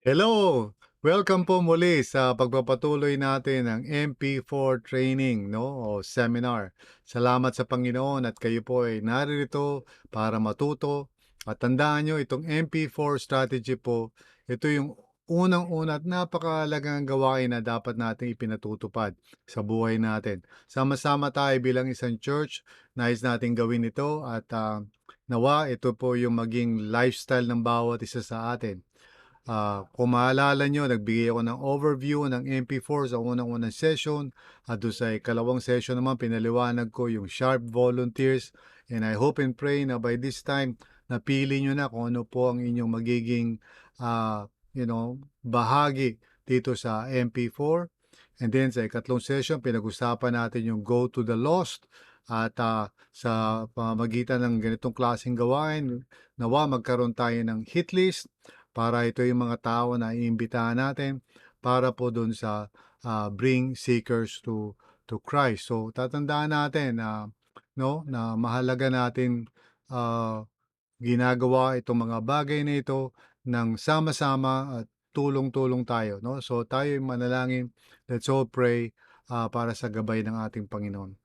Hello! Welcome po muli sa pagpapatuloy natin ng MP4 training no o seminar. Salamat sa Panginoon at kayo po ay naririto para matuto. At tandaan nyo, itong MP4 strategy po, ito yung unang-una at napakahalagang gawain na dapat nating ipinatutupad sa buhay natin. Sama-sama tayo bilang isang church, nais nating gawin ito at ah, nawa ito po yung maging lifestyle ng bawat isa sa atin. Ah, kung maalala nyo, nagbigay ako ng overview ng MP4 sa unang-unang session. At doon sa ikalawang session naman pinaliwanag ko yung sharp volunteers. And I hope and pray na by this time napili nyo na kung ano po ang inyong magiging ah, you know, bahagi dito sa MP4. And then sa ikatlong session, pinag-usapan natin yung go to the lost. At ah, sa pamamagitan ng ganitong klaseng gawain, nawa magkaroon tayo ng hit list para ito yung mga tao na iimbitahan natin para po dun sa ah, bring seekers to to Christ. So tatandaan natin na no na mahalaga natin ah, ginagawa itong mga bagay na ito ng sama-sama at tulong-tulong tayo no. So tayo manalangin. Let's all pray ah, para sa gabay ng ating Panginoon.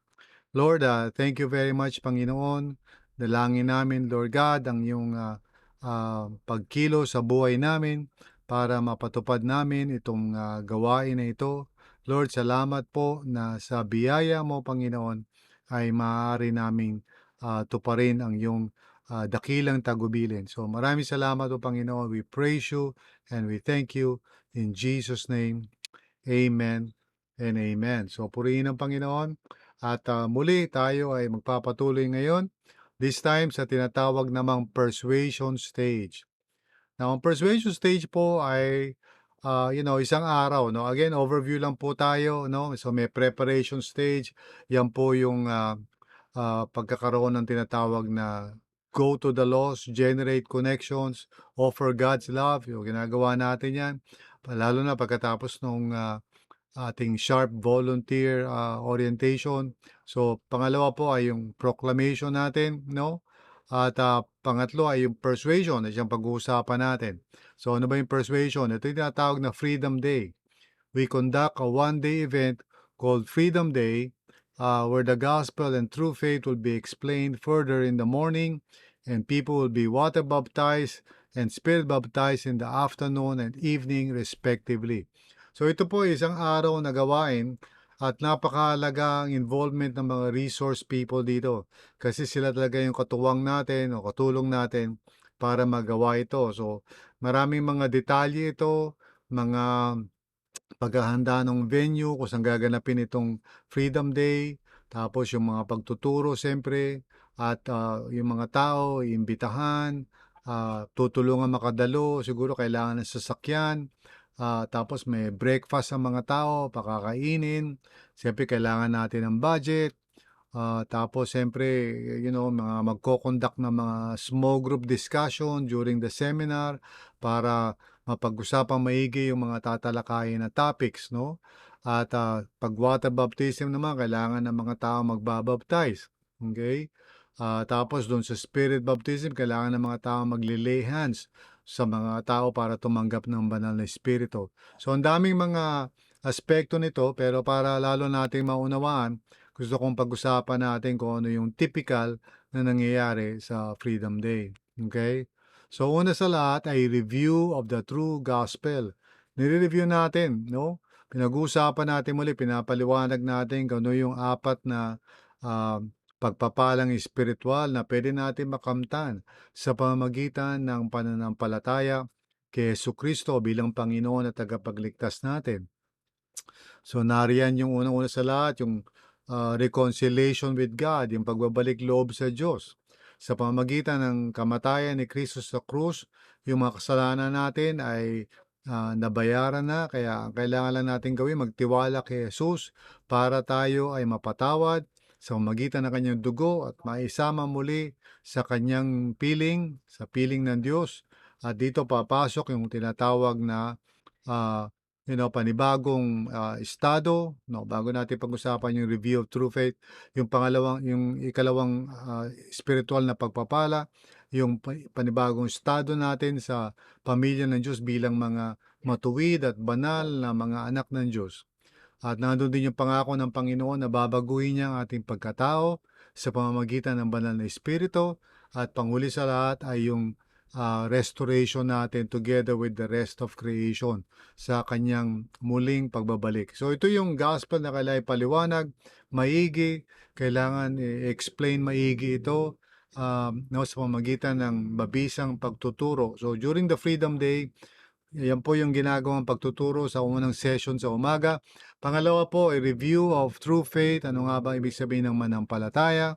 Lord, ah, thank you very much Panginoon. Dalangin namin Lord God ang iyong ah, ah, pagkilo sa buhay namin para mapatupad namin itong ah, gawain na ito. Lord, salamat po na sa biyaya mo, Panginoon, ay maaari naming ah, tuparin ang iyong ah, dakilang tagubilin. So maraming salamat po, Panginoon. We praise you and we thank you in Jesus' name. Amen and amen. So purihin ang Panginoon. At ah, muli tayo ay magpapatuloy ngayon This time sa tinatawag namang persuasion stage. Now, ang persuasion stage po ay ah, you know, isang araw, no? Again, overview lang po tayo, no? So may preparation stage. Yan po yung ah, ah, pagkakaroon ng tinatawag na go to the lost, generate connections, offer God's love. Yung ginagawa natin yan. Lalo na pagkatapos nung ah, ating sharp volunteer ah, orientation. So, pangalawa po ay yung proclamation natin, no? At ah, pangatlo ay yung persuasion na siyang pag-uusapan natin. So, ano ba yung persuasion? Ito yung tinatawag na Freedom Day. We conduct a one-day event called Freedom Day uh, where the gospel and true faith will be explained further in the morning and people will be water baptized and spirit baptized in the afternoon and evening respectively. So ito po isang araw na gawain at napakahalaga ang involvement ng mga resource people dito kasi sila talaga yung katuwang natin o katulong natin para magawa ito. So maraming mga detalye ito, mga paghahanda ng venue kung saan gaganapin itong Freedom Day, tapos yung mga pagtuturo siyempre at ah, yung mga tao iimbitahan, ah, tutulungan makadalo, siguro kailangan ng sasakyan, Ah, tapos may breakfast ang mga tao, pakakainin. Siyempre kailangan natin ng budget. Ah, tapos siyempre, you know, mga magko-conduct ng mga small group discussion during the seminar para mapag-usapang maigi yung mga tatalakayin na topics, no? At ah, pag water baptism naman, kailangan ng mga tao magbabaptize. Okay? Ah, tapos doon sa spirit baptism, kailangan ng mga tao maglilay hands sa mga tao para tumanggap ng banal na espiritu. So ang daming mga aspekto nito pero para lalo nating maunawaan, gusto kong pag-usapan natin kung ano yung typical na nangyayari sa Freedom Day. Okay? So una sa lahat ay review of the true gospel. Nire-review natin, no? Pinag-uusapan natin muli, pinapaliwanag natin kung ano yung apat na ah, pagpapalang espiritual na pwede natin makamtan sa pamamagitan ng pananampalataya kay Yesu Kristo bilang Panginoon at tagapagligtas natin. So nariyan yung unang-una sa lahat, yung ah, reconciliation with God, yung pagbabalik loob sa Diyos. Sa pamamagitan ng kamatayan ni Kristo sa krus, yung mga kasalanan natin ay ah, nabayaran na, kaya ang kailangan lang natin gawin, magtiwala kay Jesus para tayo ay mapatawad sa pamamagitan ng kanyang dugo at maisama muli sa kanyang piling, sa piling ng Diyos. At dito papasok yung tinatawag na ah, you know, panibagong, ah, estado 'no, bago natin pag-usapan yung review of true faith. Yung pangalawang yung ikalawang, ah, espirituwal na pagpapala, yung pa panibagong estado natin sa pamilya ng Diyos bilang mga matuwid at banal na mga anak ng Diyos. At nandun din yung pangako ng Panginoon na babaguhin niya ang ating pagkatao sa pamamagitan ng banal na espiritu at panghuli sa lahat ay yung ah, restoration natin together with the rest of creation sa kanyang muling pagbabalik. So ito yung gospel na kailangan paliwanag, maigi, kailangan i-explain maigi ito um, no, sa pamamagitan ng mabisang pagtuturo. So during the Freedom Day, yan po yung ginagawang pagtuturo sa unang session sa umaga. Pangalawa po, a review of true faith. Ano nga ba ibig sabihin ng manampalataya?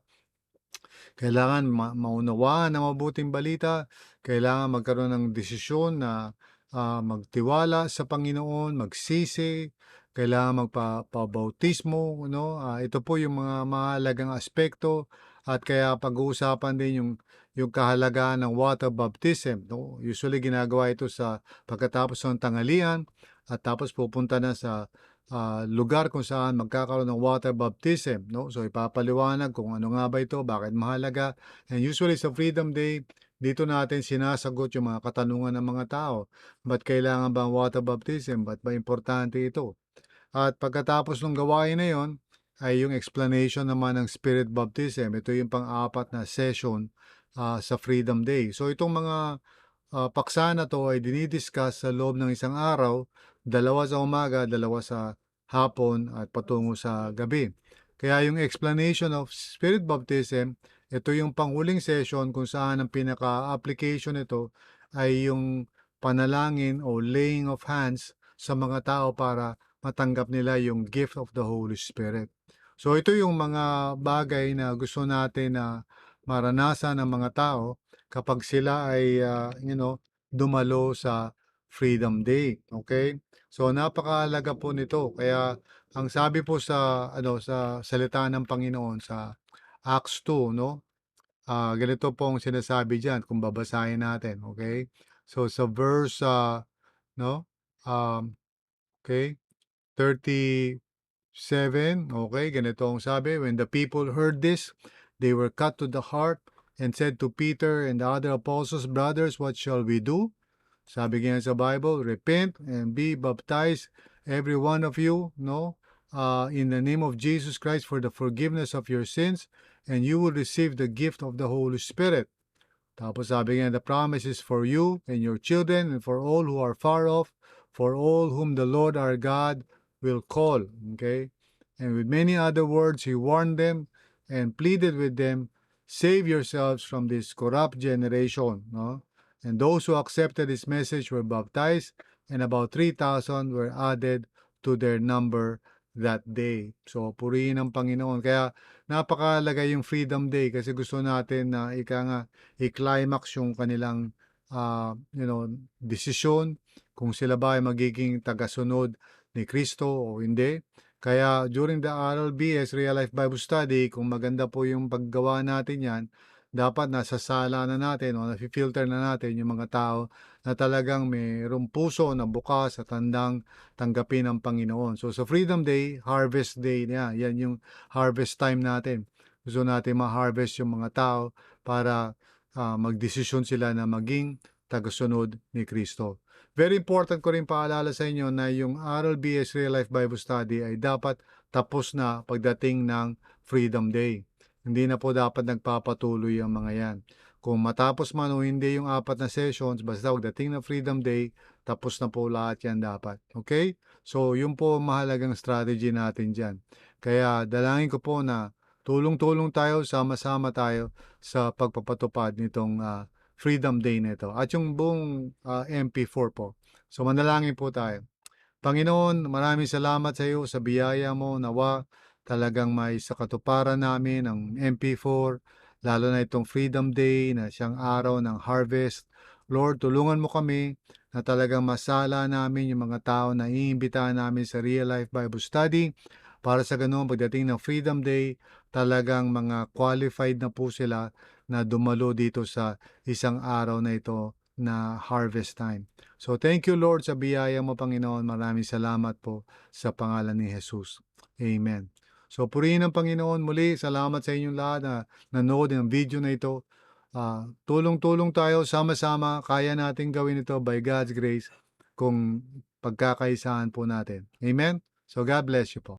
Kailangan ma maunawaan ang mabuting balita, kailangan magkaroon ng desisyon na, ah, magtiwala sa Panginoon, magsisi, kailangan magpa pabautismo 'no, ah, ito po yung mga mahalagang aspekto at kaya pag-uusapan din yung yung kahalagahan ng water baptism 'no. Usually ginagawa ito sa pagkatapos ng tanghalian at tapos pupunta na sa ah, lugar kung saan magkakaroon ng water baptism, no? So ipapaliwanag kung ano nga ba ito, bakit mahalaga. And usually sa Freedom Day, dito natin sinasagot yung mga katanungan ng mga tao. Ba't kailangan ba ang water baptism? Ba't ba importante ito? At pagkatapos ng gawain na yon, ay yung explanation naman ng spirit baptism. Ito yung pang-apat na session ah, sa Freedom Day. So itong mga ah, paksa na to ay dinidiscuss sa loob ng isang araw, dalawa sa umaga, dalawa sa hapon at patungo sa gabi. Kaya yung explanation of spirit baptism, ito yung panghuling session kung saan ang pinaka-application nito ay yung panalangin o laying of hands sa mga tao para matanggap nila yung gift of the Holy Spirit. So ito yung mga bagay na gusto natin na maranasan ng mga tao kapag sila ay, ah, you know, dumalo sa Freedom Day, okay? So napakahalaga po nito kaya ang sabi po sa ano, sa salita ng Panginoon sa Acts 2 'no, ah, ganito pong sinasabi diyan kung babasahin natin, okay? So sa verse, ah, 'no, um, okay, 37, okay, ganito ang sabi, "When the people heard this, they were cut to the heart and said to Peter and the other apostles, Brothers, what shall we do?" Sabi nga sa Bible, "Repent and be baptized, every one of you, no, uh, in the name of Jesus Christ for the forgiveness of your sins, and you will receive the gift of the Holy Spirit." Tapos sabi nga, "The promise is for you and your children and for all who are far off, for all whom the Lord our God will call." Okay? And with many other words, he warned them and pleaded with them, "Save yourselves from this corrupt generation." No? And those who accepted his message were baptized, and about 3,000 were added to their number that day. So, purihin ang Panginoon. Kaya napakahalaga yung Freedom Day kasi gusto natin na ika nga i-climax yung kanilang ah, you know, desisyon kung sila ba ay magiging tagasunod ni Kristo o hindi. Kaya during the RLBS Real Life Bible Study, kung maganda po yung paggawa natin yan, dapat nasa sala na natin o nafi-filter na natin yung mga tao na talagang mayroong puso na bukas at handang tanggapin ng Panginoon. So sa Freedom Day, Harvest Day niya, yan yung harvest time natin. Gusto natin ma-harvest yung mga tao para ah, magdesisyon sila na maging tagasunod ni Kristo. Very important ko rin paalala sa inyo na yung RLBS Real Life Bible Study ay dapat tapos na pagdating ng Freedom Day. Hindi na po dapat nagpapatuloy ang mga yan. Kung matapos man o hindi yung apat na sessions, basta pagdating ng Freedom Day, tapos na po lahat yan dapat. Okay? So, yun po ang mahalagang strategy natin dyan. Kaya dalangin ko po na tulong-tulong tayo, sama-sama tayo sa pagpapatupad nitong ah, Freedom Day nito at yung buong ah, MP4 po. So manalangin po tayo. Panginoon, maraming salamat sa iyo sa biyaya mo nawa talagang may sa katuparan namin ang MP4 lalo na itong Freedom Day na siyang araw ng harvest. Lord, tulungan mo kami na talagang masala namin yung mga tao na iimbitahan namin sa Real Life Bible Study para sa ganun pagdating ng Freedom Day, talagang mga qualified na po sila na dumalo dito sa isang araw na ito na harvest time. So thank you Lord sa biyaya mo Panginoon. Maraming salamat po sa pangalan ni Jesus. Amen. So purihin ang Panginoon muli. Salamat sa inyong lahat na nanood ng video na ito. Ah, tulong-tulong tayo sama-sama. Kaya natin gawin ito by God's grace kung pagkakaisahan po natin. Amen. So God bless you po.